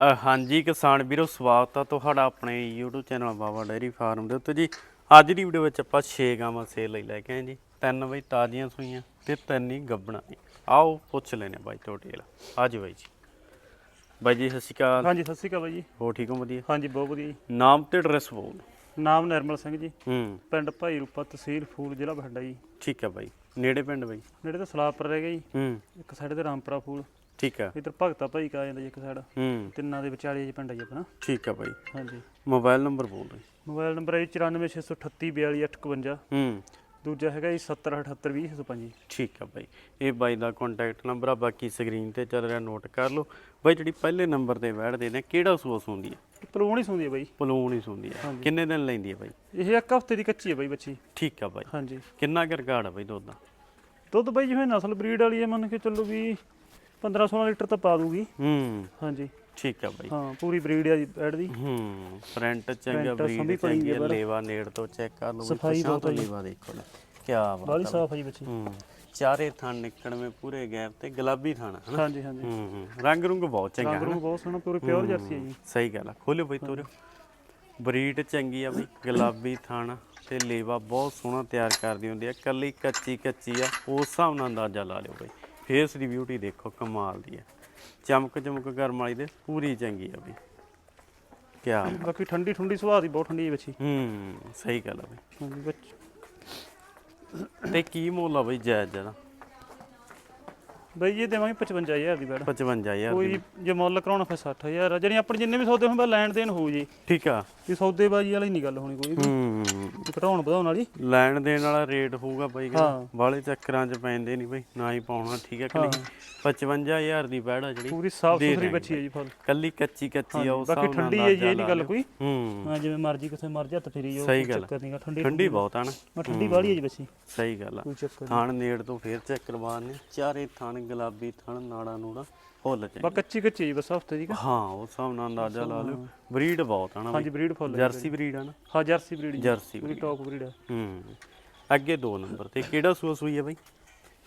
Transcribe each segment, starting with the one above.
ਅ, ਹਾਂਜੀ ਕਿਸਾਨ ਵੀਰੋ ਸਵਾਗਤ ਆ ਤੁਹਾਡਾ ਆਪਣੇ YouTube channel Baba dairy farm ਦੇ ਉੱਤੇ ਜੀ। ਅੱਜ ਦੀ ਵੀਡੀਓ ਵਿੱਚ ਆਪਾਂ 6 ਗਾਵਾਂ ਸੇਲ ਲਈ ਲੈ ਕੇ ਆਏ ਜੀ। ਤਿੰਨ ਬਈ ਤਾਜ਼ੀਆਂ ਸੂਈਆਂ ਤੇ ਤਿੰਨ ਹੀ ਗੱਬਣਾ ਨੇ ਆਓ ਪੁੱਛ ਲੈਨੇ ਬਾਈ ਟੋਟੇਲ ਅੱਜ ਬਾਈ ਜੀ। ਬਾਈ ਜੀ ਸਤਿ ਸ਼੍ਰੀ ਅਕਾਲ। ਹਾਂਜੀ ਸਤਿ ਸ਼੍ਰੀ ਅਕਾਲ ਬਾਈ ਜੀ। ਹੋ ਠੀਕ ਹੋ ਵਧੀਆ? ਹਾਂਜੀ ਬਹੁਤ ਵਧੀਆ ਜੀ। ਨਾਮ ਤੇ ਐਡਰੈਸ ਬੋਲ ਨਾਮ ਨਿਰਮਲ ਸਿੰਘ ਜੀ। ਹੂੰ। ਪਿੰਡ ਭਾਈ ਰੂਪਾ ਤਹਿਸੀਲ ਫੂਲ ਜ਼ਿਲ੍ਹਾ ਬਠਿੰਡਾ ਜੀ। ਠੀਕ ਹੈ ਬਾਈ। ਨੇੜੇ ਪਿੰਡ ਬਾਈ? ਨੇੜੇ ਤਾਂ ਸਲਾਪਰ ਰਹਿ ਗਿਆ ਜੀ। ਹੂੰ। ਇੱਕ ਸਾਈਡ ਤੇ ਰਾਮਪੁਰਾ ਫੂਲ। ਠੀਕ ਹੈ ਇਧਰ ਭਗਤਾ ਭਾਈ ਕਾ ਜਾਂਦਾ ਜੀ ਇੱਕ ਸਾਈਡ ਹੂੰ। ਤਿੰਨਾਂ ਦੇ ਵਿਚਾਲੇ ਜੀ ਪਿੰਡ ਹੈ ਜੀ ਆਪਣਾ। ਠੀਕ ਹੈ ਬਾਈ ਹਾਂਜੀ। ਮੋਬਾਈਲ ਨੰਬਰ ਬੋਲ ਬਾਈ ਮੋਬਾਈਲ ਨੰਬਰ ਹੈ 9463842851 ਹੂੰ ਦੂਜਾ ਹੈਗਾ ਜੀ 707820 ਜੀ ਠੀਕ ਆ ਬਾਈ ਇਹ ਬਾਈ ਦਾ ਕੰਟੈਕਟ ਨੰਬਰ ਆ ਬਾਕੀ ਸਕਰੀਨ ਤੇ ਚੱਲ ਰਿਹਾ ਨੋਟ ਕਰ ਲਓ। ਬਾਈ ਜਿਹੜੀ ਪਹਿਲੇ ਨੰਬਰ ਤੇ ਬੈਠਦੇ ਨੇ ਕਿਹੜਾ ਸੂਸ ਹੁੰਦੀ ਹੈ ਪਲੂਣ ਹੀ ਸੁੰਦੀ ਹੈ ਬਾਈ। ਪਲੂਣ ਹੀ ਹੁੰਦੀ ਹੈ ਕਿੰਨੇ ਦਿਨ ਲੈਂਦੀ ਹੈ ਬਾਈ? ਇਹ ਇੱਕ ਹਫ਼ਤੇ ਦੀ ਕੱਚੀ ਹੈ ਬਾਈ ਬੱਚੀ। ਠੀਕ ਆ ਬਾਈ। ਹਾਂਜੀ। ਕਿੰਨਾ ਕੁ ਰਿਕਾਰਡ ਆ ਬਾਈ ਦੁੱਧ ਦਾ? ਦੁੱਧ ਬਾਈ ਜਿਵੇਂ ਨਸਲ ਬਰੀਡ ਵਾਲੀ ਹੈ ਮੰਨ ਕੇ ਚੱਲੋ ਵੀ 15 16 ਲੀਟਰ ਤਾਂ ਪਾ ਦੂਗੀ। ਹੂੰ। ਹਾਂਜੀ। ਠੀਕ ਆ ਬਾਈ। ਹਾਂ ਪੂਰੀ ਬਰੀਡ ਹੈ ਜੀ ਐਡ ਦੀ। ਹੂੰ ਪ੍ਰਿੰਟ ਚੰਗਾ Print ਸੰਭੀ ਬਰੀਡ ਚੰਗੀ ਹੈ ਆ। ਲੇਵਾ ਨੇੜ ਤੋਂ ਚੈੱਕ ਕਰ ਲਓ ਸਫ਼ਾਈ ਬਹੁਤ ਤੋਂ ਹੈ ਜੀ। ਲੇਵਾ ਦੇਖੋ ਨਾ ਕੀ ਬਾਲੀ ਬਾਤ ਆ ਸਾਫ਼ ਹੈ ਜੀ ਬੱਚੀ। ਹੂੰ ਚਾਰੇ ਥਣ ਨਿਕਲਵੇਂ ਪੂਰੇ ਗੈਪ ਤੇ ਗੁਲਾਬੀ ਥਣ ਹਨਾ? ਹਾਂਜੀ ਹਾਂਜੀ। ਹੂੰ ਹੂੰ ਰੰਗ ਰੁੰਗ ਬਹੁਤ ਚੰਗਾ ਰੰਗ ਬਹੁਤ ਸੋਹਣਾ ਪੂਰੀ ਪਿਓਰ ਜਰਸੀ ਹੈ ਜੀ। ਸਹੀ ਗੱਲ ਆ ਖੋਲਿਓ ਬਈ ਤੋਰਿਓ ਬਰੀਡ ਚੰਗੀ ਆ ਬਈ ਗੁਲਾਬੀ ਥਣ ਤੇ ਲੇਵਾ ਬਹੁਤ ਸੋਹਣਾ ਤਿਆਰ ਕਰਦੀ ਹੁੰਦੀ ਆ ਕੱਲੀ ਕੱਚੀ ਕੱਚੀ ਆ ਉਸ ਹਿਸਾਬ ਨਾਲ ਅੰਦਾਜ਼ਾ ਲਾ ਲਿਓ ਬਈ। ਫੇਸ ਦੀ ਬਿਊਟੀ ਦੇਖੋ ਕਮਾਲ ਦੀ ਆ ਚਮਕ ਚਮਕ ਗਰਮ ਵਾਲੀ ਦੇ ਪੂਰੀ ਚੰਗੀ ਆ ਬਈ। ਕਿਆ ਬਾਕੀ ਠੰਡੀ ਠੰਡੀ ਸੁਭਾਅ ਦੀ ਬਹੁਤ ਠੰਡੀ ਹੈ ਬੱਚੀ। ਹੂੰ ਸਹੀ ਗੱਲ ਆ ਬਈ। ਤੇ ਕੀ ਮੁੱਲ ਆ ਬਈ ਜਾਇਜ਼ ਜਰਾ ਬਈ ਇਹ ਦੇਵਾਂਗੇ 55000 ਦੀ ਬੈਡ। 55000 ਕੋਈ ਜੇ ਮੁੱਲ ਕਰਾਉਣਾ ਫਿਰ 60000 ਆ। ਜਿਹੜੀ ਆਪਣੇ ਜਿੰਨੇ ਵੀ ਸੌਦੇ ਹੋਣ ਬਸ ਲੈਣ ਦੇਣ ਹੋਊ ਜੀ। ਠੀਕ ਆ। ਇਹ ਸੌਦੇਬਾਜ਼ੀ ਵਾਲੀ ਨਹੀਂ ਗੱਲ ਹੋਣੀ ਕੋਈ ਵੀ। ਘਟਾਉਣ ਵਧਾਉਣ ਵਾਲੀ। ਲੈਣ ਦੇਣ ਵਾਲਾ ਰੇਟ ਹੋਊਗਾ ਬਾਈ। ਬਾਲੇ ਚੱਕਰਾਂ 'ਚ ਪੈਂਦੇ ਨਹੀਂ ਬਈ ਨਾ ਹੀ ਪਾਉਣਾ ਠੀਕ ਹੈ ਕਿ ਨਹੀਂ? 55000 ਦੀ ਬੈੜ ਆ ਜਿਹੜੀ। ਪੂਰੀ ਸਾਫ਼ ਸੁਥਰੀ ਬੱਚੀ ਹੈ ਜੀ ਫੁੱਲ। ਕੱਲੀ ਕੱਚੀ ਕੱਚੀ ਆ ਉਸ ਬਾਕੀ ਠੰਡੀ ਹੈ ਜੀ ਇਹ ਨਹੀਂ ਗੱਲ ਕੋਈ। ਹੂੰ। ਜਿਵੇਂ ਮਰਜ਼ੀ ਕਿਥੇ ਮਰਜ਼ੀ ਹੱਥ ਫੇਰੀ ਜਾਓ। ਚੱਕਰ ਨਹੀਂਗਾ ਠੰਡੀ ਠੰਡੀ ਬਹੁਤ ਆ ਨਾ। ਮੈਂ ਠੰਡੀ ਬਾਹਲੀ ਹੈ ਜੀ ਬੱਚੀ। ਸਹੀ ਗੱਲ ਆ। ਥਾਣ ਨੇੜ ਤੋਂ ਫੇਰ ਚੈੱਕ ਕਰਵਾਣੇ ਚਾਰੇ ਥਾਣ ਗੁਲਾਬੀ ਥਾਣ ਨਾੜਾ ਨੂੜਾ ਫੁੱਲ ਬਾ ਚਾਹੀਦੇ ਕੱਚੀ ਕੱਚੀ ਬਸ ਹਫ਼ਤੇ ਦੀ ਹਾਂ ਉਸ ਹਿਸਾਬ ਨਾਲ ਅੰਦਾਜ਼ਾ ਲਾ ਲਿਓ। ਬਰੀਡ ਬਹੁਤ ਆ ਨਾ ਹਾਂਜੀ ਬਈ। ਬਰੀਡ ਫੁੱਲ ਹੈ ਜਰਸੀ ਬਰੀਡ ਆ ਨਾ? ਹਾਂ jersey breed jersey breed। Top breed ਹੈ। ਹੂੰ। ਅੱਗੇ ਦੋ ਨੰਬਰ ਤੇ ਕਿਹੜਾ ਸੂਆ ਸੂਈ ਹੈ ਬਈ?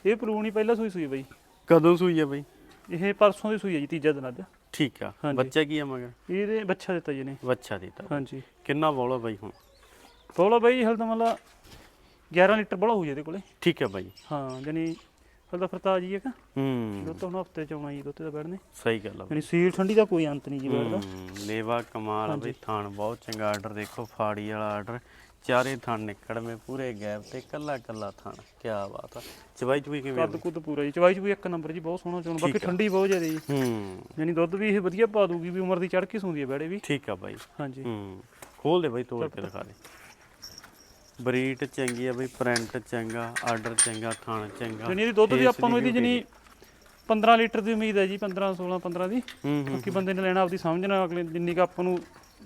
ਇਹ ਪਲੂਣੀ ਪਹਿਲਾਂ ਸੂਈ ਸੂਈ ਬਈ। ਕਦੋਂ ਸੂਈ ਹੈ ਬਈ? ਇਹ ਪਰਸੋਂ ਦੀ ਸੂਈ ਹੈ ਜੀ ਤੀਜਾ ਦਿਨ ਅੱਜ। ਠੀਕ ਆ। ਹਾਂਜੀ। ਬੱਚਾ ਕੀ ਆ ਮਗਰ? ਇਹਦੇ ਬੱਚਾ ਦਿੱਤਾ ਜੀ ਨੇ ਬੱਚਾ ਦਿੱਤਾ। ਹਾਂਜੀ। ਕਿੰਨਾ ਬੋਲਾ ਬਾਈ ਹੁਣ? ਬੋਲਾ ਬਾਈ ਹਲ ਤਾਂ ਮਤਲਬ 11 ਲੀਟਰ ਬੜਾ ਹੋ ਜੇ ਇਹਦੇ ਕੋਲੇ। ਠੀਕ ਹੈ ਬਾਈ। ਹਾਂ ਜਾਨੀ ਹਲ ਤਾਂ ਫਰਤਾ ਜੀ ਇੱਕ। ਹੂੰ। ਦੁੱਧ ਹੁਣ ਹਫ਼ਤੇ ਚ ਆਉਣਾ ਜੀ ਦੁੱਧ ਦਾ ਬੈਠਨੇ ਸਹੀ ਗੱਲ ਆ ਜਾਨੀ ਸੀਲ ਠੰਡੀ ਦਾ ਕੋਈ ਅੰਤ ਨਹੀਂ ਜੀ ਬੈਠਦਾ ਹੂੰ, ਲੇਵਾ ਕਮਾਲ ਆ ਬਈ ਥਾਣ ਬਹੁਤ ਚੰਗਾ ਆਰਡਰ ਦੇਖੋ ਫਾੜੀ ਵਾਲਾ ਆਰਡਰ। ਚਾਰੇ ਥਾਣ ਨਿਕੜਵੇਂ ਪੂਰੇ ਗੈਪ ਤੇ ਕੱਲਾ ਕੱਲਾ ਥਾਣ ਕੀ ਬਾਤ ਆ। ਚਵਾਈ ਚੁਈ ਕਿਵੇਂ ਆ ਕੱਦ ਕੁੱਦ ਪੂਰਾ ਜੀ ਚਵਾਈ ਚ ਵੀ ਇੱਕ ਨੰਬਰ ਜੀ ਬਹੁਤ ਸੋਹਣਾ ਚੋਣ ਬਾਕੀ ਠੰਡੀ ਬਹੁਤ ਜ਼ਿਆਦਾ ਜੀ। ਹੂੰ। ਜਾਨੀ ਦੁੱਧ ਵੀ ਇਹ ਵਧੀਆ ਪਾ ਦੂਗੀ ਵੀ ਉਮਰ ਦੀ ਚੜ ਕੇ ਸੌਂਦੀ ਹੈ ਬੈੜੇ ਵੀ। ਠੀਕ ਆ ਬਾਈ। ਹਾਂਜੀ। ਹੂੰ। ਖੋਲ ਦੇ ਬਾਈ ਤੋੜ ਕੇ ਦਿਖਾ ਦੇ। ਬਰੀਟ ਚੰਗੀ ਆ ਬਈ ਪ੍ਰਿੰਟ ਚੰਗਾ ਆਰਡਰ ਚੰਗਾ ਥਾਣ ਚੰਗਾ। ਜਾਨੀ ਇਹਦੀ ਦੁੱਧ ਦੀ ਆਪਾਂ ਨੂੰ ਇਹਦੀ ਜਾਨੀ 15 ਲੀਟਰ ਦੀ ਉਮੀਦ ਹੈ ਜੀ 15 16 15 ਦੀ। ਹੂੰ ਹੂੰ ਬਾਕੀ ਬੰਦੇ ਨੇ ਲੈਣਾ ਆਪਦੀ ਸਮਝ ਨਾਲ ਅਗਲੇ ਜਿੰਨੀ ਕ ਆਪਾਂ ਨੂੰ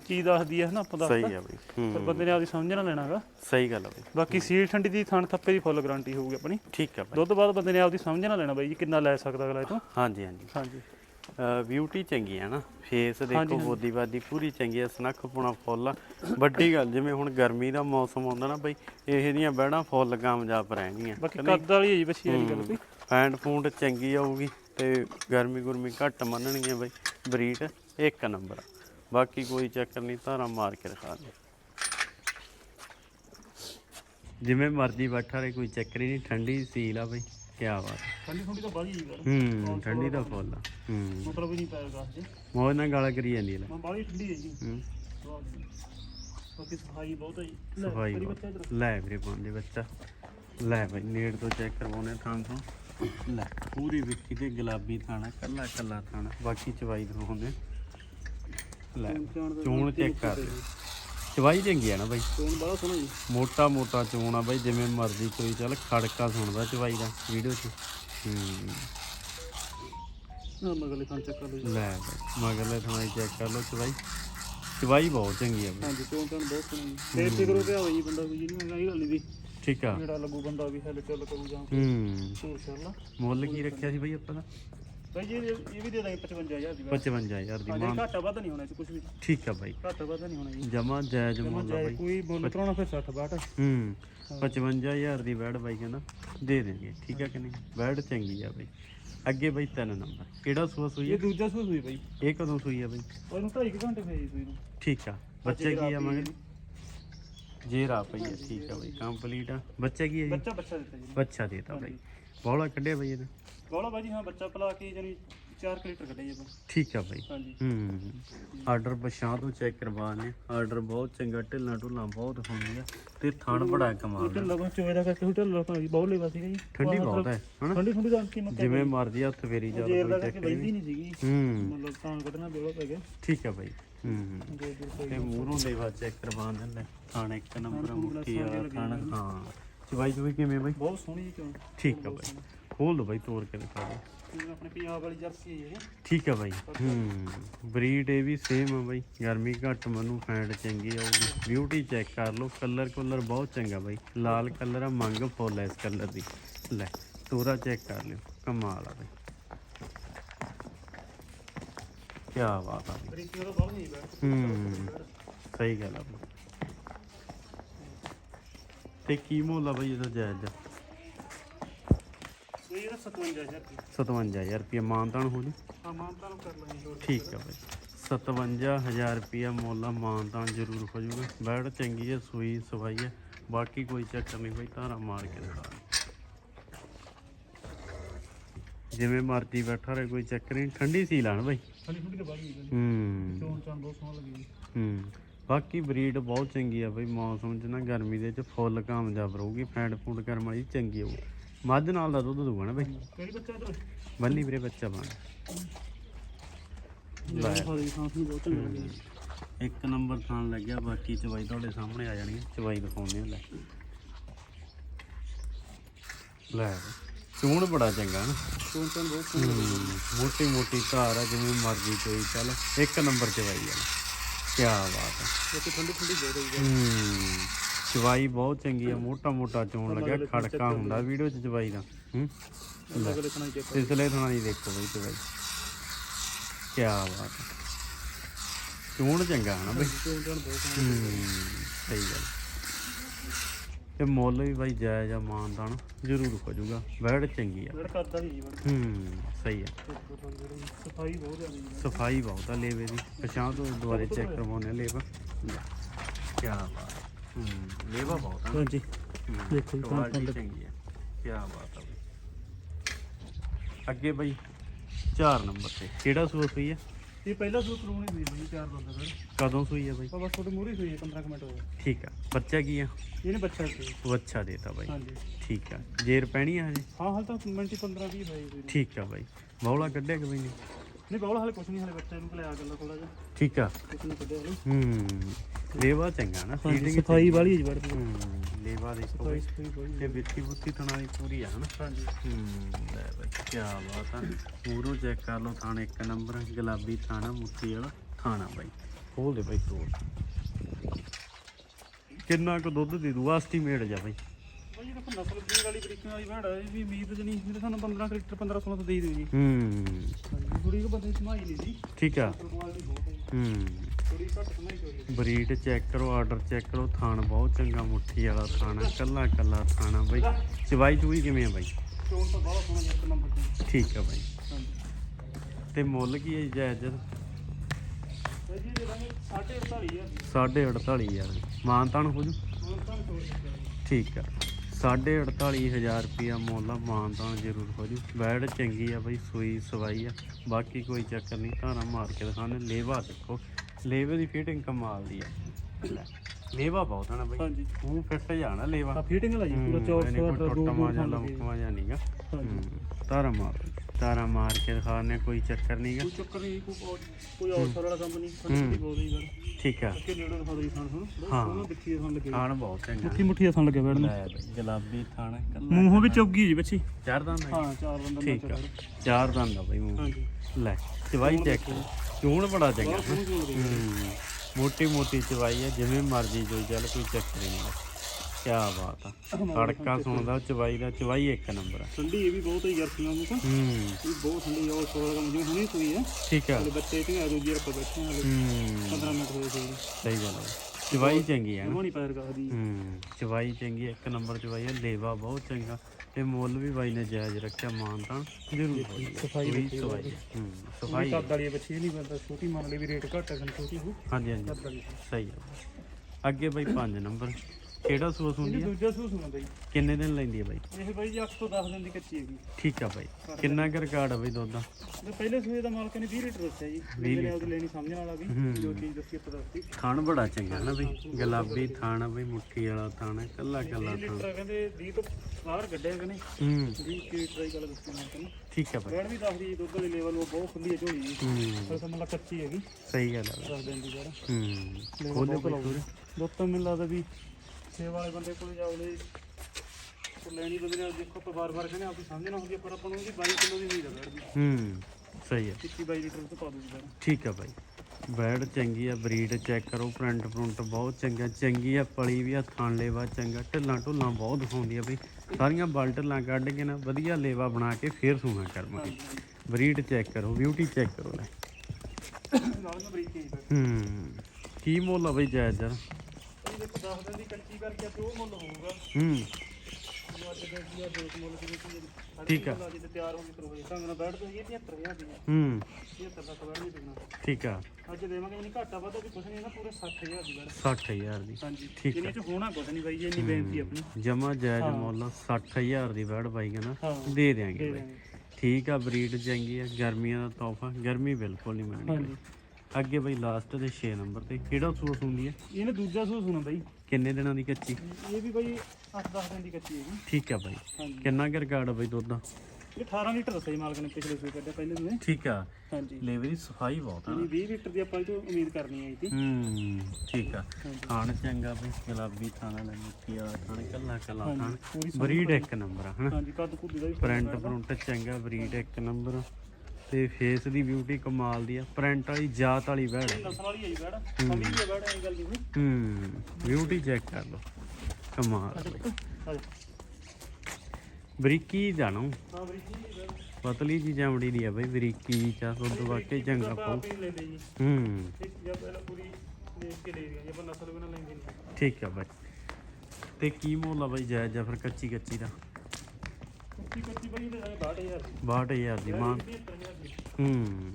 ਚੀਜ਼ ਦੱਸਦੀ ਹੈ ਨਾ ਆਪਾਂ ਦੱਸਦਾ ਸਹੀ ਆ ਬਈ ਪਰ ਬੰਦੇ ਨੇ ਆਪਦੀ ਸਮਝ ਨਾਲ ਲੈਣਾਗਾ ਸਹੀ ਗੱਲ ਆ ਬਈ। ਬਾਕੀ ਸੀਲ ਠੰਡੀ ਦੀ ਥਣ ਥੱਪੇ ਦੀ ਫੁੱਲ ਗਾਰੰਟੀ ਹੋਊਗੀ ਆਪਣੀ। ਠੀਕ ਆ ਬਈ। ਦੁੱਧ ਬਾਅਦ ਬੰਦੇ ਨੇ ਆਪਦੀ ਸਮਝ ਨਾਲ ਲੈਣਾ ਬਾਈ ਜੀ ਕਿੰਨਾ ਲੈ ਸਕਦਾ ਅਗਲਾ ਇਹ ਤੋਂ। ਹਾਂਜੀ ਹਾਂਜੀ। ਹਾਂਜੀ। ਬਿਊਟੀ ਚੰਗੀ ਹੈ ਨਾ। ਫੇਸ ਦੇਖੋ ਬੋਦੀ ਬਾਦੀ ਪੂਰੀ ਚੰਗੀ ਹੈ ਸਨੱਖ ਪੁਣਾ ਫੁੱਲ ਆ। ਵੱਡੀ ਗੱਲ ਜਿਵੇਂ ਹੁਣ ਗਰਮੀ ਦਾ ਮੌਸਮ ਆਉਂਦਾ ਨਾ ਬਈ ਇਹ ਦੀਆਂ ਬਹਿਣਾ ਫੁੱਲ ਕਾਮਯਾਬ ਰਹਿਣਗੀਆਂ। ਬਾਕੀ ਕੱਦ ਵਾਲੀ ਹੈ ਜੀ ਬੱਚੀ ਵਾਲੀ ਗੱਲ ਕੋਈ ਫੈਂਡ ਫੂੰਡ ਚੰਗੀ ਆਊਗੀ ਤੇ ਗਰਮੀ ਗੁਰਮੀ ਘੱਟ ਮੰਨਣਗੀਆਂ ਬਈ। ਬਰੀਡ ਇੱਕ ਨੰਬਰ ਆ। ਬਾਕੀ ਕੋਈ ਚੱਕਰ ਨਹੀਂ ਧਾਰਾ ਮਾਰ ਕੇ ਦਿਖਾ ਦੇ। ਜਿਵੇਂ ਮਰਜ਼ੀ ਬੈਠਾ ਰਹੇ ਕੋਈ ਚੱਕਰ ਹੀ ਨਹੀਂ ਠੰਡੀ ਸੀਲ ਆ ਬਈ। ਕੀ ਬਾਤ। ਠੰਡੀ ਠੰਡੀ ਤਾਂ ਬਾਲੀ ਗੱਲ ਹੂੰ ਠੰਡੀ ਦਾ ਫੁੱਲ। ਹੂੰ। ਮਤਲਬ ਹੀ ਨਹੀਂ ਪਾਇਆ ਗਾਸ ਜੀ ਮੌਜ ਨਾਲ ਗਾਲਾਂ ਕਰੀ ਜਾਂਦੀ ਲੈ। ਮੈਂ ਬਾਲੀ ਠੰਡੀ ਹੈ। ਜੀ ਹੂੰ। ਬਾਕੀ ਸਫ਼ਾਈ ਬਹੁਤ ਹੈ ਜੀ। ਲੈ, ਸਫ਼ਾਈ। ਲੈ ਵੀਰੇ ਪਾਉਂਦੇ ਬੱਚਾ। ਲੈ ਬਈ ਨੇੜ ਤੋਂ ਚੈੱਕ ਕਰਵਾਉਣੇ ਥਾਂ ਤੋਂ ਲੈ ਪੂਰੀ ਵਿੱਕੀ ਤੇ ਗੁਲਾਬੀ ਥਾਣਾ ਕੱਲਾ ਕੱਲਾ ਥਾਣਾ। ਬਾਕੀ ਚਵਾਈ ਦਿਖਾਉਂਦੇ ਲੈ ਚੋਣ ਦਾ ਚੈੱਕ ਕਰ। ਲਿਓ। ਚਵਾਈ ਚੰਗੀ ਆ ਨਾ ਬਾਈ। ਚੋਣ ਬੜਾ ਸੋਹਣਾ ਜੀ। ਮੋਟਾ ਮੋਟਾ ਚੋਣ ਆ ਬਾਈ ਜਿਵੇਂ ਮਰਜ਼ੀ ਕੋਈ ਚੱਲ ਖੜਕਾ ਸੁਣਦਾ ਚਵਾਈ ਦਾ ਵੀਡੀਓ 'ਚ। ਹੂੰ। ਨਾ ਮਗਲੇ ਖਾਨ ਚੱਕਰ ਲਓ ਜੀ। ਲੈ ਬਾਈ ਮਗਰਲੇ ਥਾਂ ਚੈੱਕ ਕਰ ਲਓ ਚਵਾਈ ਚਵਾਈ ਬਹੁਤ ਚੰਗੀ ਆ ਬਾਈ। ਹਾਂਜੀ ਚੋਣ ਚੋਣ ਬਹੁਤ ਸੋਹਣਾ ਤੇ ਫਿਕਰ ਗਿਆ ਹੋਈ ਬੰਦਾ ਕੋਈ ਨਹੀਂ ਇਹ ਗੱਲ ਨਹੀਂ ਵੀ ਠੀਕ ਆ। ਜਿਹੜਾ ਲੱਗੂ ਬੰਦਾ ਵੀ ਹੱਲ ਚੱਲ ਕਰੂ ਜਾਂ ਹੂੰ। ਹੋਰ ਚੱਲ ਮੁੱਲ ਕੀ ਰੱਖਿਆ ਸੀ ਬਾਈ ਆਪਾਂ ਦਾ? ਭਾਈ ਜੀ ਇਹ ਇਹ ਵੀ ਦੇ ਦਾਂਗੇ 55000 ਦੀ 55000 ਦੀ ਹਾਂਜੀ ਮਾਂ ਘਾਟਾ ਵੱਧ ਨਹੀਂ ਹੋਣਾ ਇਹ ਕੁਝ ਵੀ। ਠੀਕ ਆ ਬਾਈ। ਘਾਟਾ ਵੱਧ ਨਹੀਂ ਹੋਣਾ ਜੀ। ਜਮਾ ਜਾਇਜ਼ ਜਮਾਂ ਮੁੱਲ ਆ ਜਾਏ ਬਾਈ। ਕੋਈ ਮੁੱਲ ਕਰਾਉਣਾ ਫਿਰ 60 62 ਹੂੰ 55000 ਦੀ ਬੈੜ ਬਾਈ ਕਹਿੰਦਾ ਦੇ ਦੇਣਗੇ ਠੀਕ ਆ ਕਿ ਨਹੀਂ? ਬੈੜ ਚੰਗੀ ਆ ਬਾਈ। ਅੱਗੇ ਬਈ ਤਿੰਨ ਨੰਬਰ। ਕਿਹੜਾ ਸੂਆ ਸੂਈ ਇਹ ਹੈ ਦੂਜਾ ਸੂਆ ਸੂਈ ਬਾਈ। ਇਹ ਕਦੋਂ ਸੂਈ ਹੈ ਬਈ? ਉਹਨੂੰ 2.5 ਘੰਟੇ ਹੋਏ ਸੂਈ ਨੂੰ। ਠੀਕ ਆ। ਬੱਚੇ ਕੀ ਆ ਮਗਰ ਜੇਰਾ ਪਈ ਹੈ ਠੀਕ ਆ ਬਈ। ਕੰਪਲੀਟ ਆ। ਬੱਚਾ ਕੀ ਹੈ ਜੀ? ਬੱਚਾ ਬੱਚਾ ਦਿੱਤਾ ਜੀ। ਬੱਚਾ ਦੇਤਾ ਬਈ। ਬੌਲਾ ਕੱਢਿਆ ਬਈ ਇਹਦਾ ਗੋਲਾ ਬਾਜੀ ਹਾਂ ਬੱਚਾ ਪਲਾ ਕੇ ਜਾਨੀ 4 ਲੀਟਰ ਕੱਢੇ ਜੀ ਆਪਾਂ। ਠੀਕ ਆ ਬਈ। ਹਾਂਜੀ। ਹੂੰ। ਆਰਡਰ ਪਛਾਂ ਤੋਂ ਚੈੱਕ ਕਰਵਾਣੇ ਆਰਡਰ ਬਹੁਤ ਚੰਗਾ ਢਿੱਲਾਂ ਢੁੱਲਾਂ ਬਹੁਤ ਹੁੰਦੀਆਂ ਤੇ ਥਣ ਬੜਾ ਕਮਾਲ ਢਿੱਲਾ ਕੋ ਚੋਏ ਦਾ ਕਰਕੇ ਢਿੱਲਾ ਜੀ ਬਹੁਤ ਲੈਵਾ ਸੀਗਾ ਜੀ। ਠੰਡੀ ਬਹੁਤ ਹੈ ਹਨਾ? ਠੰਡੀ ਠੰਡੀ ਦਾ ਕੀਮਤ ਜਿਵੇਂ ਮਰਜ਼ੀ ਹੱਥ ਫੇਰੀ ਜਾ ਕੋਈ ਕਰਕੇ ਚੱਕਰ ਬੈਂਦੀ ਨਹੀਂ। ਸੀਗੀ। ਹੂੰ। ਮਤਲਬ ਤਾਂ ਕੱਢਣਾ ਬੇਵਾ ਪੈ ਗਿਆ। ਠੀਕ ਆ ਬਈ। ਹੂੰ ਤੇ ਮੂਹਰੋਂ ਲੇਵਾ ਚੈੱਕ ਕਰਵਾ ਦਿੰਦੇ ਥਾਣ ਇੱਕ ਨੰਬਰ ਮੁੱਠੀ ਆ ਥਣ ਹਾਂ। ਚਵਾਈ ਚੁਈ ਕਿਵੇਂ ਬਈ? ਬਹੁਤ ਸੋਹਣੀ ਜੀ ਕਿਉਂ? ਠੀਕ ਆ ਬਈ। ਖੋਲ ਦੋ ਬਈ ਤੋੜ ਕੇ ਦਿਖਾ ਦੇ। ਜਿਵੇਂ ਆਪਣੇ ਪੰਜਾਬ ਵਾਲੀ ਜਰਸੀ ਹੈ ਇਹ। ਠੀਕ ਆ ਬਾਈ। ਹੂੰ ਬਰੀਡ ਇਹ ਵੀ ਸੇਮ ਆ ਬਾਈ। ਗਰਮੀ ਘੱਟ ਮਨੂੰ ਫੈਂਡ ਚੰਗੀ ਆਊਗੀ। ਬਿਊਟੀ ਚੈੱਕ ਕਰ ਲਓ ਕਲਰ ਕਲਰ ਬਹੁਤ ਚੰਗਾ ਬਾਈ। ਲਾਲ ਕਲਰ ਆ ਮੰਗ ਫੁੱਲ ਐ ਇਸ ਕਲਰ ਦੀ। ਲੈ ਤੋਰਾ ਚੈੱਕ ਕਰ ਲਿਓ। ਕਮਾਲ ਆ ਬਾਈ। ਕੀ ਬਾਤ ਆ ਬਾਈ। ਬਰੀਕੀ ਬਹੁਤ ਨਹੀਂ ਬੈਠ ਹੂੰ ਸਹੀ ਗੱਲ ਆ ਬਾਈ। ਤੇ ਕੀ ਮੁੱਲ ਬਾਈ ਇਹਦਾ ਜਾਇਜ਼? 57000 ਰੁਪਏ 57000 ਰੁਪਏ ਮਾਨਤਾਨ ਹੋ ਜੂ ਹਾਂ ਮਾਨਤਾ ਨੂੰ ਕਰ ਲਾਂਗੇ ਹੋਰ ਠੀਕ ਆ ਬਾਈ। 57000 ਰੁਪਿਆ ਮੁੱਲ ਆ ਮਾਨਤਾਨ ਜ਼ਰੂਰ ਹੋ ਜਾਊਗਾ। ਬੈੜ ਚੰਗੀ ਹੈ ਸੂਈ ਸਵਾਈ ਹੈ ਬਾਕੀ ਕੋਈ ਚੱਕਰ ਨਹੀਂ ਬਾਈ ਧਾਰਾ ਮਾਰ ਕੇ ਦਿਖਾ ਜਿਵੇਂ ਮਰਜ਼ੀ ਬੈਠਾ ਰਹੇ ਕੋਈ ਚੱਕਰ ਨਹੀਂ। ਠੰਡੀ ਸੀ ਲਾਣ ਬਾਈ? ਠੰਡੀ ਠੰਡੀ ਤੇ ਬਾਲੀ ਹੈ ਹੂੰ। ਚੋਣ ਚਾਂ ਬਹੁਤ ਸੋਹਣਾ ਲੱਗੀ ਹੂੰ। ਬਾਕੀ ਬਰੀਡ ਬਹੁਤ ਚੰਗੀ ਆ ਬਈ ਮੌਸਮ 'ਚ ਨਾ ਗਰਮੀ ਦੇ 'ਚ ਫੁੱਲ ਕਾਮਯਾਬ ਰਹੂਗੀ ਫੈਂਡ ਫੂਡ ਕਰਮ ਵਾਲੀ ਚੰਗੀ ਹੋਊ ਮੱਝ ਨਾਲ ਦਾ ਦੁੱਧ ਦੂਗਾ ਨਾ ਬਈ। ਕਿਹੜੀ ਬੱਚਾ ਇਧਰ ਬੰਨੀ ਵੀਰੇ ਬੱਚਾ ਬਣ। ਲੈ। ਸਾਰੀ ਥਾਂ ਨੂੰ ਬਹੁਤ ਚੰਗਾ ਲੱਗਿਆ ਇੱਕ ਨੰਬਰ ਥਾਣ ਲੱਗਿਆ ਬਾਕੀ ਚਵਾਈ ਤੁਹਾਡੇ ਸਾਹਮਣੇ ਆ ਜਾਣੀ ਹੈ ਚਵਾਈ ਦਿਖਾਉਂਦੇ ਆ ਲੈ। ਲੈ। ਚੂਣ ਬੜਾ ਚੰਗਾ ਨਾ। ਚੋਣ ਚਾਂ ਬਹੁਤ ਸੋਹਣੀ ਮੋਟੀ ਮੋਟੀ ਧਾਰ ਆ ਜਿਵੇਂ ਮਰਜ਼ੀ ਕੋਈ ਚੱਲ। ਇੱਕ ਨੰਬਰ ਚਵਾਈ ਆ। ਕੀ ਬਾਤ ਹੈ ਤੇ ਠੰਡੀ ਠੰਡੀ ਬਹੁਤ ਹੈ ਹੂੰ। ਚਵਾਈ ਬਹੁਤ ਚੰਗੀ ਆ ਮੋਟਾ ਮੋਟਾ ਚੋਣ ਲੱਗਿਆ ਖੜਕਾ ਹੁੰਦਾ ਵੀਡੀਓ ਚ ਚਵਾਈ ਦਾ। ਹੂੰ। ਅਲੱਗ ਲਿਖਣਾ ਚਾਹੀਦਾ ਪਿਛਲੇ ਥਾਂ ਹੀ ਦੇਖੋ ਬਈ ਚਵਾਈ ਕੀ ਬਾਤ ਹੈ ਚੂਣ ਚੰਗਾ ਹੈ ਨਾ ਬਈ ਸਹੀ ਗੱਲ। ਤੇ ਮੁੱਲ ਵੀ ਬਾਈ ਜਾਇਜ਼ ਆ ਮਾਨਦਾਨ ਜ਼ਰੂਰ ਹੋ ਜਾਊਗਾ ਵੈੜ ਚੰਗੀ ਆ। ਲੜ ਕਰਦਾ ਵੀ ਜੀ ਬੜ ਹੂੰ ਸਹੀ ਆ। ਸਫ਼ਾਈ ਬਹੁਤ ਜੀ ਸਫ਼ਾਈ ਬਹੁਤ ਆ ਲੇਵੇ ਦੀ। ਪਛਾਂ ਤੋਂ ਦੁਬਾਰੇ ਚੈੱਕ ਕਰਵਾਉਣੇ ਆ ਲੇਵਾ ਕੀ ਬਾਤ ਹੂੰ ਲੇਵਾ ਬਹੁਤ ਆ। ਹਾਂਜੀ। ਹੂੰ, ਦੇਖੋ ਜੀ, ਕੁਆਲਿਟੀ ਚੰਗੀ ਆ ਕੀ ਬਾਤ ਆ ਬਈ। ਅੱਗੇ ਬਈ 4 ਨੰਬਰ ਤੇ। ਕਿਹੜਾ ਸੂਆ ਸੂਈ ਆ? ਇਹ ਪਹਿਲਾ ਸੂਤ ਕਰਵਾਉਣੀ ਹੋਈ ਜੀ ਚਾਰ ਬੰਦਾ ਫਿਰ ਕਦੋਂ ਸੂਈ ਆ ਬਈ? ਬਸ ਤੁਹਾਡੇ ਮੂਹਰੇ ਹੋਈ ਹੈ 15 ਕੁ ਮਿੰਟ ਹੋ ਗਏ ਠੀਕ ਆ। ਬੱਚਾ ਕੀ ਆ? ਇਹਨੇ ਬੱਚਾ ਸੀ ਉਹ ਅੱਛਾ ਦੇਤਾ ਬਾਈ। ਹਾਂਜੀ। ਠੀਕ ਆ। ਜੇਰ ਪੈਣੀ ਆ ਹਜੇ? ਹਾਂ ਹਾਲ ਤਾਂ ਮਿੰਟ 15 20 ਹੋਏ ਠੀਕ ਆ ਬਾਈ। ਬੌਲਾ ਕੱਢਿਆ ਕਿ ਬਈ ਨਹੀਂ? ਨਹੀਂ ਬਾਉਲ ਹਾਲੇ ਕੁਛ ਨਹੀਂ ਹਾਲੇ ਬੱਚੇ ਨੂੰ ਲਿਆ ਗੱਲਾਂ ਥੋੜਾ ਜਿਹਾ। ਠੀਕ ਆ। ਕੁਛ ਨਹੀਂ ਕੱਢਿਆ ਹਾਲੇ ਹੂੰ ਲੇਵਾ ਚੰਗਾ ਨਾ ਫੀਡਿੰਗ ਸਫ਼ਾਈ ਵਾਲੀ ਹੈ ਜੀ ਬੜੀ। ਹੂੰ ਲੇਵਾ ਦੇਖੋ ਸਫ਼ਾਈ। ਤੇ ਬੁੱਥੀ ਥਣਾ ਦੀ ਪੂਰੀ ਆ ਹਨਾ? ਹਾਂਜੀ। ਹੂੰ ਲੈ ਬਈ ਕੀ ਬਾਤ ਆ। ਪੂਰੋ ਚੈੱਕ ਕਰ ਲਓ ਥਾਣਾ ਇੱਕ ਨੰਬਰ ਗੁਲਾਬੀ ਥਾਣਾ ਮੁੱਠੀ ਵਾਲਾ ਥਾਣਾ ਬਾਈ। ਖੋਲ ਦੇ ਬਾਈ ਤੋੜ ਕਿੰਨਾ ਕੁ ਦੁੱਧ ਦੇ ਦੂ ਐਸਟੀਮੇਟ ਜਾ ਬਾਈ। ਇਹ ਤਾਂ ਨਸਲ ਬਰੀਡ ਵਾਲੀ ਬਰੀਕਾਂ ਵਾਲੀ ਭੈਣ ਹੈ ਇਹ ਵੀ ਉਮੀਦ ਜਣੀ ਮੇਰੇ ਸਾਨੂੰ 15 ਕੁ ਲੀਟਰ 15 16 ਤੋਂ ਦੇ ਦਿਓ ਜੀ। ਹੂੰ। ਹਾਂਜੀ ਥੋੜੀ ਕੁ ਬੰਦੇ ਸਮਾਈ ਨਹੀਂ ਸੀ ਠੀਕ ਆ। ਕੁਆਲਿਟੀ ਬਹੁਤ ਹੈ ਹੂੰ। ਥੋੜੀ ਘੱਟ ਸਮਾਈ ਹੋਈ ਬਰੀਡ ਚੈੱਕ ਕਰੋ ਆਰਡਰ ਚੈੱਕ ਕਰੋ ਥਾਣ ਬਹੁਤ ਚੰਗਾ ਮੁੱਠੀ ਵਾਲਾ ਥਾਣਾ ਕੱਲਾ ਕੱਲਾ ਥਾਣਾ ਬਾਈ। ਚਵਾਈ ਚੂਈ ਕਿਵੇਂ ਆ ਬਾਈ? ਚੋਣ ਤਾਂ ਬਹੁਤ ਸੋਹਣਾ ਜਿਹਾ ਇੱਕ ਨੰਬਰ ਤੇ। ਠੀਕ ਆ ਬਾਈ। ਤੇ ਮੁੱਲ ਕੀ ਹੈ ਜਾਇਜ਼? ਜੀ ਦਾਂਗੇ 48 ਹਜ਼ਾਰ। ਦੀ 48000 ਮਾਨਤਾਨ ਹੋ ਜੀ। ਠੀਕ ਆ। 48000 ਰੁਪਿਆ ਮੁੱਲ ਆ ਮਾਨਤਾਨ ਜ਼ਰੂਰ ਹੋ ਜੂ ਬੈੜ ਚੰਗੀ ਆ ਬਈ ਸੂਈ ਸਵਾਈ ਆ। ਬਾਕੀ ਕੋਈ ਚੱਕਰ ਨਹੀਂ ਧਾਰਾ ਮਾਰ ਕੇ ਦਿਖਾਣੇ ਲੇਵਾ ਦੇਖੋ ਲੇਵੇ ਦੀ ਫਿਟਿੰਗ ਕਮਾਲ ਦੀ ਆ। ਲੇਵਾ ਬਹੁਤ ਆ ਨਾ ਬਈ। ਹਾਂਜੀ। ਉਹ ਫਿੱਟ ਜਾਣਾ ਲੇਵਾ। ਫੀਟਿੰਗ ਲਾ ਜੀ ਪੂਰਾ ਕੋਈ ਸਵਾਟ ਟੁੱਟਵਾਂ ਗੋਲ ਜਾਂ ਲਮਕਵਾਂ ਜਾਂ ਤਾਰਾ ਮਾਰ। ਤਾਰਾ ਮਾਰ ਕੇ ਦਿਖਾਣੇ ਕੋਈ ਚੱਕਰ ਨਹੀਂਗਾ ਕੋਈ ਚੱਕਰ ਨਹੀਂ ਕੋਈ ਕੋਈ ਆਊਟਸੋਰ ਵਾਲਾ ਕੰਮ ਨਹੀਂ ਠੰਡੀ ਬਹੁਤ ਹੀ ਗੱਲ ਠੀਕ ਆ। ਕਿ ਨੇੜੇ ਦਿਖਾ ਦੇ ਥਾਣ ਹੁਣ ਹਾਂ। ਉਹਨਾਂ ਦਿੱਤੀ ਥਾਣ ਲੱਗੇ। ਖਾਣ ਬਹੁਤ ਚੰਗਾ। ਮੁੱਠੀ ਮੁੱਠੀ ਥਾਣ ਲੱਗੇ ਬੈਠ ਬਈ ਗੁਲਾਬੀ ਥਾਣਾ ਮੂੰਹੋਂ ਵੀ ਚੌਗੀ ਜੀ ਬੱਚੀ। ਚੜਦਾ ਨਾ ਹਾਂ ਚਾਰ ਬੰਦਾ ਠੀਕ ਆ। ਚਾਰ ਦੰਦ ਆ ਬਈ ਮੂੰਹ। ਹਾਂਜੀ। ਲੈ ਚਵਾਈ ਚੈੱਕ ਚੂਣ ਬੜਾ ਚੰਗਾ। ਸੋਹਣੀ ਮੋਟੀ ਮੋਟੀ ਚਵਾਈ ਹੈ ਜਿਵੇਂ ਮਰਜ਼ੀ ਜੋ ਚੱਲ ਕੋਈ ਚੱਕਰ ਨਹੀਂ। ਕੀ ਬਾਤ ਆ। ਖੜਕਾ ਸੁਣਦਾ ਚਵਾਈ ਦਾ ਚਵਾਈ ਇੱਕ ਨੰਬਰ ਆ। ਠੰਡੀ ਇਹ ਵੀ ਬਹੁਤ ਹੀ ਜਰਸੀਆਂ ਨੂੰ ਤਾਂ। ਹੂੰ। ਇਹ ਬਹੁਤ ਠੰਡੀ ਆ ਉਹ ਸੋਲਾ ਕੰਮ ਜਿਵੇਂ ਹੁਣੀ ਸੂਈ ਹੈ ਠੀਕ ਆ। ਹਲੇ ਬੱਚੇ ਤੇ ਆ ਦੂਜੀ ਆਪਾਂ ਬੈਠੇ ਹਲੇ ਹੂੰ। 15 ਮਿੰਟ ਹੋਏ ਸੂਈ ਸਹੀ ਗੱਲ ਹੈ ਚਵਾਈ ਚੰਗੀ ਹੈ ਨਾ। ਜਮਾ ਨਹੀਂ ਪੈਰ ਕਰਦੀ ਹੂੰ ਚਵਾਈ ਚੰਗੀ ਇੱਕ ਨੰਬਰ ਚਵਾਈ ਹੈ ਲੇਵਾ ਬਹੁਤ ਚੰਗਾ। ਤੇ ਮੁੱਲ ਵੀ ਬਾਈ ਨੇ ਜਾਇਜ਼ ਰੱਖਿਆ ਮਾਨ ਤਾਂ ਜ਼ਰੂਰ ਸਫ਼ਾਈ ਰੱਖੀ ਸਫ਼ਾਈ ਹੂੰ ਸਫ਼ਾਈ ਕੱਦ ਵਾਲੀ ਬੱਚੀ ਨਹੀਂ ਬੰਦਾ ਛੋਟੀ ਮੰਨ ਲਈ ਵੀ ਰੇਟ ਘੱਟ ਹੈ ਛੋਟੀ ਹੋ ਹਾਂਜੀ ਹਾਂਜੀ। ਸਹੀ ਹੈ ਅੱਗੇ ਬਾਈ 5 ਨੰਬਰ। ਕਿਹੜਾ ਸੂਸ ਹੁੰਦੀ ਇਹਦੀ ਆ? ਦੂਜਾ ਸੂਸ ਹੁੰਦਾ ਜੀ। ਕਿੰਨੇ ਦਿਨ ਲੈਂਦੀ ਹੈ ਬਾਈ? ਇਹ ਬਾਈ ਜੀ 8 ਤੋਂ 10 ਦਿਨ ਦੀ ਕੱਚੀ ਹੈਗੀ। ਠੀਕ ਆ ਬਾਈ। ਕਿੰਨਾ ਕੁ ਰਿਕਾਰਡ ਆ ਬਾਈ ਦੁੱਧ ਦਾ? ਤੇ ਪਹਿਲੇ ਸੂਏ ਦਾ ਮਾਲਕ ਨੇ 20 ਲੀਟਰ ਦੱਸਿਆ ਜੀ। ਮੇਰੇ ਆਪਦੀ ਲੈਣੀ ਸਮਝਣ ਵਾਲਾ ਵੀ ਹੂੰ। ਜੋ ਚੀਜ਼ ਦੱਸੀ ਆਪਾਂ ਦੱਸਤੀ। ਥਣ ਬੜਾ ਚੰਗਾ ਨਾ ਬਈ। ਗੁਲਾਬੀ ਥਣ ਆ ਬਈ ਮੁੱਠੀ ਵਾਲਾ ਥਣ ਹੈ ਕੱਲਾ ਕੱਲਾ 20 ਥਣ। ਲੀਟਰ ਕਹਿੰਦੇ 20 ਤੋਂ ਬਾਹਰ ਕੱਢਿਆ ਕਹਿੰਦੇ ਹੂੰ। 20 ਲੀਟਰ ਦੀ ਗੱਲ ਦੱਸੀ ਮਾਲਕ ਨੇ ਠੀਕ ਆ ਬਾਈ। ਬੈਡ ਵੀ ਦੱਸਦੀ ਜੀ ਦੁੱਧ ਦੀ ਲੈਵਲ ਉਹ ਬਹੁਤ ਖੁੱਲੀ ਹੈ ਝੋਲੀ ਜੀ। ਹੂੰ। ਫਿਰ ਤਾਂ ਮਤਲਬ ਕੱਚੀ ਹੈਗੀ। ਸਹੀ ਗੱਲ ਆ ਬਾਈ। ਦੱਸ ਦਿਨ ਦੀ ਯਾਰ। ਹੂੰ। ਖੋਲੇ ਬਾਈ ਪੂਰੇ ਦੁੱਧ ਤਾਂ ਮੈਨੂੰ ਲੱਗਦਾ ਵੀ ਸੇਵਾ ਵਾਲੇ ਬੰਦੇ ਕੋਲ ਜਾਓਗੇ ਉਹ ਲੈਣੀ ਬੰਦੇ ਨੇ ਦੇਖੋ ਆਪਾਂ ਵਾਰ-ਵਾਰ ਕਹਿੰਦੇ ਆਪੀ ਸਮਝਣਾ ਹੁੰਦੀ ਹੈ ਪਰ ਆਪਾਂ ਨੂੰ ਉਹਦੀ 22 ਕਿਲੋ ਦੀ ਉਮੀਦ ਹੈ ਬੈਡ ਦੀ। ਹੂੰ ਸਹੀ 21 22 ਲੀਟਰ ਤੋਂ ਪਾ ਦੂਗੀ ਠੀਕ ਆ ਬਾਈ। ਬੈਡ ਚੰਗੀ ਆ ਬਰੀਡ ਚੈੱਕ ਕਰੋ ਪ੍ਰਿੰਟ ਪ੍ਰਿੰਟ ਬਹੁਤ ਚੰਗਾ ਚੰਗੀ ਆ ਪਲੀ ਵੀ ਆ ਥਣ ਲੇਵਾ ਚੰਗਾ ਢਿੱਲਾਂ ਢੁੱਲਾਂ ਬਹੁਤ ਦਿਖਾਉਂਦੀ ਆ ਬਈ। ਸਾਰੀਆਂ ਬਲ ਢਿੱਲਾਂ ਕੱਢ ਕੇ ਨਾ ਵਧੀਆ ਲੇਵਾ ਬਣਾ ਕੇ ਫੇਰ ਸੂਣਾ ਕਰਮਾਂਗੇ ਬਰੀਡ ਚੈੱਕ ਕਰੋ ਬਿਊਟੀ ਚੈੱਕ ਕਰੋ ਲੈ ਨਾਲ ਹੀ ਹੂੰ ਕੀ ਮੁੱਲ ਆ ਬਈ ਜਾਇਜ਼ ਯਾਰ ਇਹ ਦੇਖੋ 10 ਦਿਨ ਦੀ ਕੱਚੀ ਕਰਕੇ ਤੇ ਉਹ ਮੁੱਲ ਹੋਊਗਾ। ਹੂੰ। ਜੋ ਅੱਜ ਦੇ ਕੀ ਆ ਦੇਖ ਮੁੱਲ ਕਿਵੇਂ ਕੀ ਹੈ ਠੀਕ ਆ। ਤਿਆਰ ਹੋ ਕਰੋ ਜੀ ਢੰਗ ਨਾਲ ਬੈਠ ਤੋਂ ਇਹ 73000 ਦੀ ਹੈ ਹੂੰ। 76 ਤੱਕ ਬੈਠ ਨਹੀਂ ਦੇਣਾ ਠੀਕ ਆ। ਅੱਜ ਦੇਵਾਂਗੇ ਨਹੀਂ ਘਾਟਾ ਵਾਧਾ ਵੀ ਕੁਛ ਨਹੀਂ ਨਾ ਪੂਰੇ 60000 ਦੀ ਬੈਠ। 60000 ਦੀ। ਹਾਂਜੀ। ਠੀਕ ਜਿਹਨੇ ਚ ਹੋਣਾ ਕੁਛ ਨਹੀਂ ਬਾਈ ਜੀ ਇੰਨੀ ਬੇਨਤੀ ਆਪਣੀ। ਜਮਾ ਜਾਇਜ਼ ਮੁੱਲ 60000 ਦੀ ਬੈਡ ਬਾਈ ਕਹਿੰਦਾ। ਦੇ ਬਾਈ। ਦਾਂਗੇ ਠੀਕ ਆ ਬਰੀਡ ਚੰਗੀ ਆ ਗਰਮੀਆਂ ਦਾ ਤੋਹਫਾ ਗਰਮੀ ਬਿਲਕੁਲ ਨਹੀਂ ਹਾਂਜੀ। ਅੱਗੇ ਬਈ ਲਾਸਟ ਦੇ 6 ਨੰਬਰ ਤੇ ਕਿਹੜਾ ਸੂਸ ਹੁੰਦੀ ਹੈ? ਇਹਨੇ ਦੂਜਾ ਸੂਸ ਹੋਣਾ ਬਾਈ। ਕਿੰਨੇ ਦਿਨਾਂ ਦੀ ਕੱਚੀ? ਇਹ ਵੀ ਬਾਈ 8-10 ਦਿਨ ਦੀ ਕੱਚੀ ਹੈਗੀ। ਠੀਕ ਆ ਬਾਈ। ਹਾਂਜੀ। ਕਿੰਨਾ ਕੁ ਰਿਕਾਰਡ ਬਈ ਦੁੱਧ ਦਾ? ਇਹ 18 ਲੀਟਰ ਦੱਸਿਆ ਜੀ ਮਾਲਕ ਨੇ ਪਿਛਲੇ ਸੂਏ ਕੱਢਿਆ ਪਹਿਲੇ ਸੂਏ ਠੀਕ ਆ। ਹਾਂਜੀ। ਲੇਵਰੀ ਸਫ਼ਾਈ ਬਹੁਤ ਆ। ਯਾਨੀ 20 ਲੀਟਰ ਦੀ ਆਪਾਂ ਇਹ ਤੋਂ ਉਮੀਦ ਕਰਨੀ ਹੈ ਜੀ। ਹੂੰ ਠੀਕ ਆ। ਖਾਣ ਚੰਗਾ ਬਈ ਗੁਲਾਬੀ ਥਾਣਾ ਲੈ ਮਿੱਟੀ ਵਾਲਾ ਥਾਣ ਕੱਲਾ ਕੱਲਾ ਹਾਂਜੀ, ਥਾਣ ਪੂਰੀ ਬਰੀਡ ਇੱਕ ਨੰਬਰ ਆ ਹਨਾ? ਹਾਂਜੀ ਕੱਦ ਕੁੱਦ ਦਾ ਵੀ ਪ੍ਰਿੰਟ ਪ੍ਰਿੰਟ ਚੰਗਾ ਬਰੀਡ ਇੱਕ ਨੰਬਰ ਤੇ ਫੇਸ ਦੀ ਬਿਊਟੀ ਕਮਾਲ ਦੀ ਆ ਪ੍ਰਿੰਟ ਵਾਲੀ ਜਾਤ ਵਾਲੀ ਵੈੜ ਆ। ਨਸਲ ਵਾਲੀ ਹੈ ਜੀ ਬੈੜ ਕਮੀ ਵੀ ਹੈ ਬੈੜ ਐਂ ਗੱਲ ਨਹੀਂ ਹੂੰ ਬਿਊਟੀ ਚੈੱਕ ਕਰ ਲਓ। ਕਮਾਲ। ਆ ਬਰੀਕੀ ਜਾਣੋ ਹਾਂ ਬਰੀਕੀ ਪਤਲੀ ਜੀ ਚਮੜੀ ਦੀ ਆ ਬਈ ਬਰੀਕੀ ਜੀ ਚਾ ਦੁੱਧ ਵਾਕੇ ਚੰਗਾ ਪਾਉ ਹੀ ਠੀਕ ਆ ਬਾਈ। ਤੇ ਕੀ ਮੁੱਲ ਆ ਬਾਈ ਜਾਇਜ਼ ਜਾਂ ਫਿਰ ਕੱਚੀ ਕੱਚੀ ਦਾ? ਕੁੱਤੀ ਕੁੱਤੀ ਬਈ ਦੇ 62000 62000 ਦੀ ਮਾਂ। 75000 ਦੀ ਹੂੰ।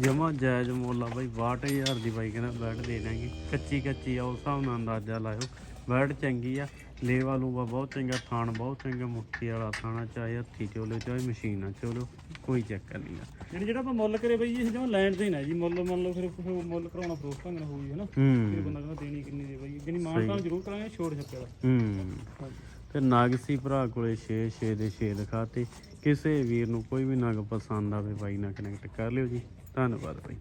ਜਮਾ ਜਾਇਜ਼ ਮੁੱਲ ਆ ਬਾਈ 62000 ਦੀ ਬਾਈ ਕਹਿੰਦਾ ਬੈਡ ਦੇ ਦਾਂਗੇ ਕੱਚੀ ਕੱਚੀ ਆ ਉਸ ਹਿਸਾਬ ਨਾਲ ਅੰਦਾਜ਼ਾ ਲਾਇਓ। ਬੈਡ ਚੰਗੀ ਆ ਲੇਵਾ ਲੂਵਾ ਬਹੁਤ ਚੰਗਾ ਥਾਣ ਬਹੁਤ ਚੰਗਾ ਮੁੱਠੀ ਵਾਲਾ ਥਾਣਾ ਚਾਹੇ ਹੱਥੀ ਚੋਲੇ ਚਾਹੇ ਮਸ਼ੀਨ ਚੋਲੋ ਕੋਈ ਚੱਕਰ ਨਹੀਂਗਾ ਜਿਹੜੀ ਜਿਹੜਾ ਆਪਾਂ ਮੁੱਲ ਕਰੇ ਬਈ ਇਹ ਜਮਾ ਲੈਣ ਦੇ ਨਾ ਜੀ। ਮੁੱਲ ਮੰਨ ਲਓ ਫਿਰ ਫਿਰ ਮੁੱਲ ਕਰਾਉਣਾ ਫਰੋਸ ਢੰਗ ਨਾਲ ਹੋਊਗੀ ਹਨਾ ਫਿਰ ਬੰਦਾ ਕਹਿੰਦਾ ਦੇਣੀ ਕਿੰਨੀ ਦੇ ਬਈ। ਜਿਹਨੀ ਮਾਨ ਤਾਂ ਜ਼ਰੂਰ ਕਰਾਂਗੇ ਛੋੜ ਛੱਕੇ ਦਾ ਹੂੰ। ਹਾਂਜੀ ਨਗ ਸੀ ਭਰਾ ਕੋਲੇ 6 6 ਦੇ 6 ਦਿਖਾਤੇ। ਕਿਸੇ ਵੀਰ ਨੂੰ ਕੋਈ ਵੀ ਨਗ ਪਸੰਦ ਆਵੇ, ਬਾਈ ਨਾਲ ਕਨੈਕਟ ਕਰ ਲਿਓ ਜੀ। ਧੰਨਵਾਦ ਬਾਈ।